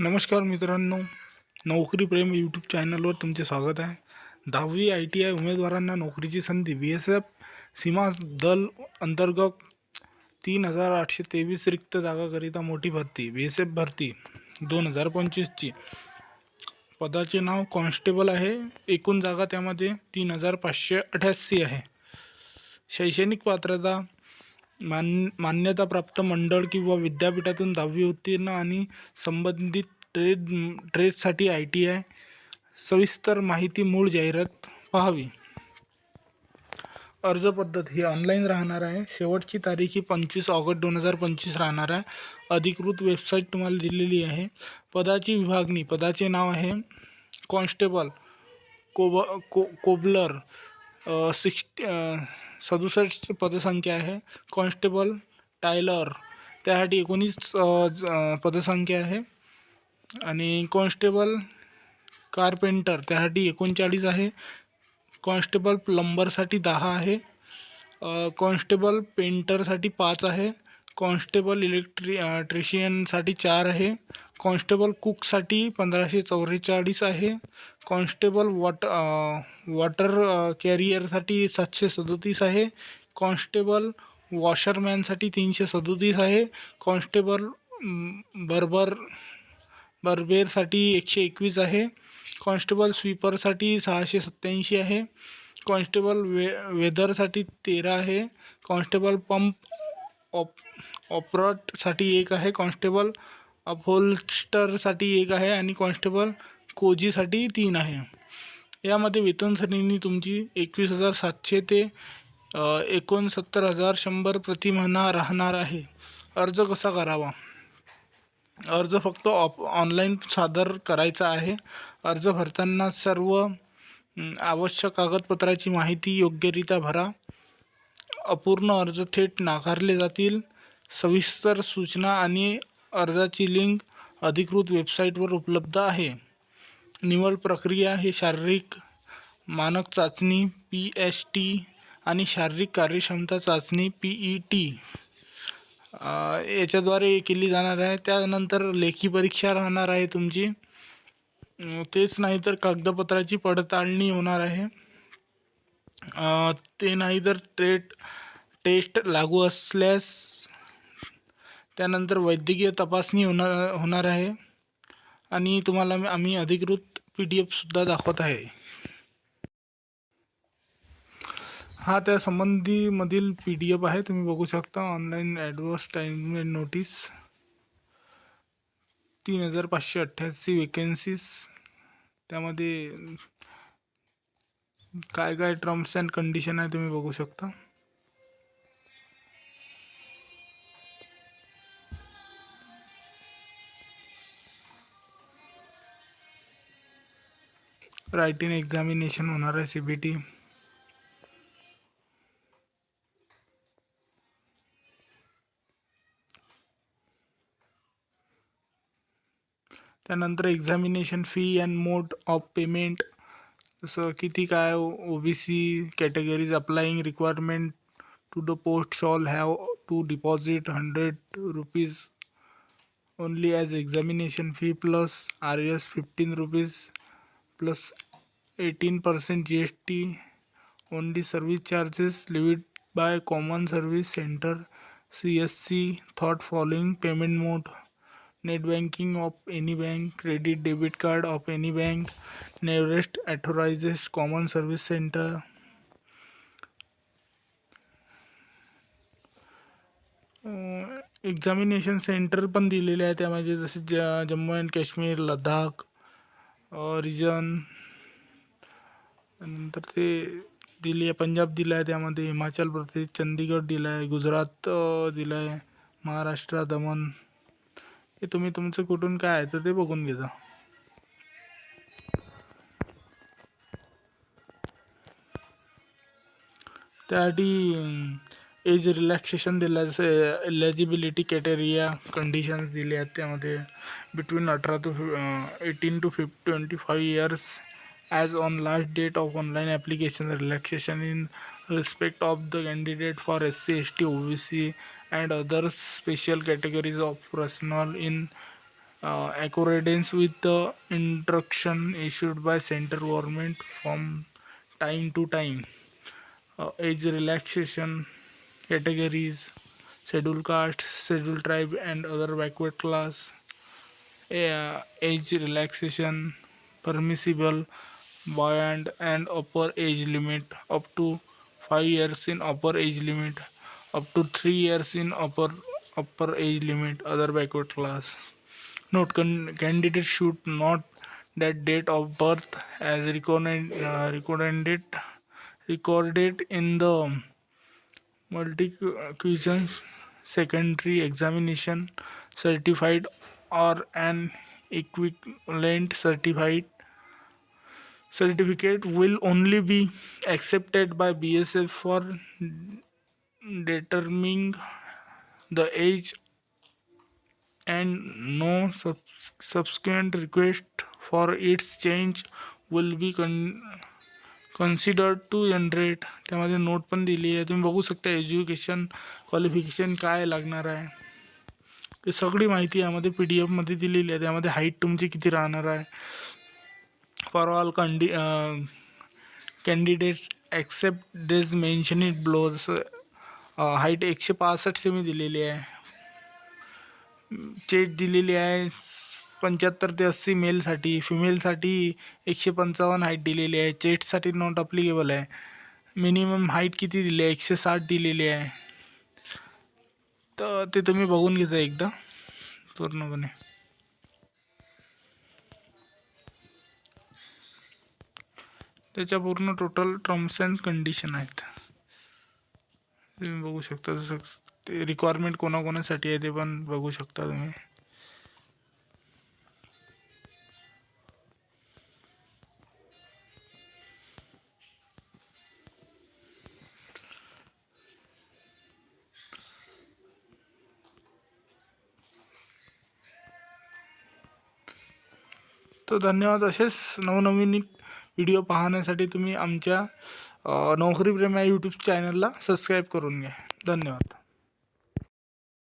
नमस्कार मित्रांनो नोकरी प्रेम यूट्यूब चॅनलवर तुमचे स्वागत आहे. दहावी आय टी आय उमेदवारांना नोकरीची संधी बी एस एफ सीमा दल अंतर्गत तीन हजार आठशे तेवीस रिक्त जागाकरिता मोठी भरती बी एस एफ भरती दोन हजार पंचवीसची. पदाचे नाव कॉन्स्टेबल आहे एकूण जागा त्यामध्ये तीन हजार पाचशे अठ्याऐंशी आहे. शैक्षणिक पात्रता मान मान्यताप्राप्त मंडळ किंवा विद्यापीठातून दहावी उत्तीर्ण आणि संबंधित ट्रेड ट्रेडसाठी आय टी आय सविस्तर माहिती मूळ जाहिरात पाहावी. अर्ज पद्धत ही ऑनलाईन राहणार आहे. शेवटची तारीख ही पंचवीस ऑगस्ट दोन हजार पंचवीस राहणार आहे. अधिकृत वेबसाईट तुम्हाला दिलेली आहे. पदाची विभागणी पदाचे नाव आहे कॉन्स्टेबल कोब को कोबलर. सिक्स्टी सदुसष्ट पदसंख्या आहे. कॉन्स्टेबल टायलर त्यासाठी एकोणीस ज- पदसंख्या आहे. आणि कॉन्स्टेबल कारपेंटर त्यासाठी एकोणचाळीस आहे. कॉन्स्टेबल प्लंबरसाठी दहा आहे. कॉन्स्टेबल पेंटरसाठी पाच आहे. कॉन्स्टेबल इलेक्ट्री ट्रिशियनसाठी चार आहे. कॉन्स्टेबल कुकसाठी पंधराशे चौवेचाळीस आहे. कॉन्स्टेबल वॉट वॉटर कॅरियरसाठी सातशे सदोतीस आहे. कॉन्स्टेबल वॉशरमॅनसाठी तीनशे सदोतीस आहे. कॉन्स्टेबल बर्बर बर्बेरसाठी एकशे एकवीस आहे. कॉन्स्टेबल स्वीपरसाठी सहाशे सत्त्याऐंशी आहे. कॉन्स्टेबल वे वेदरसाठी तेरा आहे. कॉन्स्टेबल पंप ऑप ऑपरटसाठी एक आहे कॉन्स्टेबल अपहोल्स्टरसाठी एक आहे आणि कॉन्स्टेबल कोजीसाठी तीन आहे. यामध्ये वेतन श्रेणी तुमची एकवीस हजार सातशे ते एकोणसत्तर हजार शंभर प्रति महिना राहणार आहे. अर्ज कसा करावा? अर्ज फक्त ऑप ऑनलाईन सादर करायचा आहे. अर्ज भरताना सर्व आवश्यक कागदपत्राची माहिती योग्यरित्या भरा. अपूर्ण अर्ज थेट नाकारले जातील. सविस्तर सूचना आणि अर्जाची लिंक अधिकृत वेबसाईटवर उपलब्ध आहे. निवड प्रक्रिया हे शारीरिक मानक चाचणी पी एस टी आणि शारीरिक कार्यक्षमता चाचणी पी ई टी. याच्याद्वारे केली जाणार आहे. त्यानंतर लेखी परीक्षा राहणार आहे तुमची. तेच नाही तर कागदपत्राची पडताळणी होणार आहे. ते नाही तर टेट टेस्ट लागू असल्यास त्यानंतर वैद्यकीय तपासणी होणार होणार आहे. आणि तुम्हाला आम्ही अधिकृत पी डी एफसुद्धा दाखवत आहे. हा त्या संबंधीमधील पी डी एफ आहे. तुम्ही बघू शकता ऑनलाईन ॲडव्हर्टाईजमेंट नोटीस. तीन हजार पाचशे अठ्ठ्याऐंशी वेकेन्सीज त्यामध्ये काय काय टर्म्स अँड कंडिशन आहे तुम्ही बघू शकता. रायटिंग एक्झामिनेशन होणार आहे C B T fee and mode of payment जसं किती काय O B C categories applying requirement to the post shall have to deposit hundred rupees only as examination fee plus R S fifteen rupees plus eighteen percent G S T only service charges levied by common service centre C S C thought following payment mode net banking of any bank credit debit card of any bank nearest authorises common service centre. Examination centre पण दिलेले आहे त्यामध्ये जसे ज Jammu and Kashmir Ladakh region. नंतर ते दिली आहे पंजाब दिलं आहे त्यामध्ये हिमाचल प्रदेश चंदीगड दिलं आहे गुजरात दिलं आहे महाराष्ट्र दमण. की तुम्ही तुमचं कुठून काय आहे तर ते बघून घेजा त्यासाठी एज रिलॅक्सेशन दिलं जसं एलिजिबिलिटी कॅटेरिया कंडिशन्स दिले आहेत त्यामध्ये. बिटवीन अठरा to eighteen to फिफ twenty five years as on last date of online application relaxation in respect of the candidate for SC, ST, OBC and other special categories of personnel in uh, accordance with the instruction issued by center government from time to time. Uh, age relaxation categories scheduled caste scheduled tribe and other backward class. Uh, age relaxation permissible beyond and upper age limit up to 5 years in upper age limit up to 3 years in upper upper age limit other backward class. Note con- candidate should not that date of birth as recorded uh, recorded recorded in the multi-question secondary examination certified or an equivalent certified certificate will only be accepted by BSF for determining the age and no sub- subsequent request for its change will be con- consider to generate त्यामध्ये note पण दिली आहे तुम्ही बघू शकता education qualification काय लागणार आहे ते सगळी माहिती यामध्ये पी डी एफमध्ये दिलेली आहे त्यामध्ये हाईट तुमची किती राहणार आहे फॉर ऑल कंडी candidates accept days mention it below जसं हाईट एकशे पासष्ट सेमी दिलेली आहे. चेट दिलेली आहे पंच्याहत्तर ते अस्सी मेलसाठी फिमेलसाठी एकशे पंचावन्न हाईट दिलेली आहे. चेटसाठी नॉट अप्लिकेबल आहे. मिनिमम हाईट किती दिली आहे? एकशे साठ दिलेली आहे. तर ते तुम्ही बघून घेता एकदा. पूर्णपणे. त्याच्या पूर्ण टोटल टर्म्स अँड कंडिशन आहेत. तुम्ही बघू शकता जसं ते रिक्वायरमेंट कोणाकोणासाठी आहे ते पण बघू शकता तुम्ही. तर धन्यवाद असेच नवनवीन व्हिडिओ पाहण्यासाठी तुम्ही आमच्या नोकरीप्रेमा या यूट्यूब चॅनलला सबस्क्राईब करून घ्या. धन्यवाद.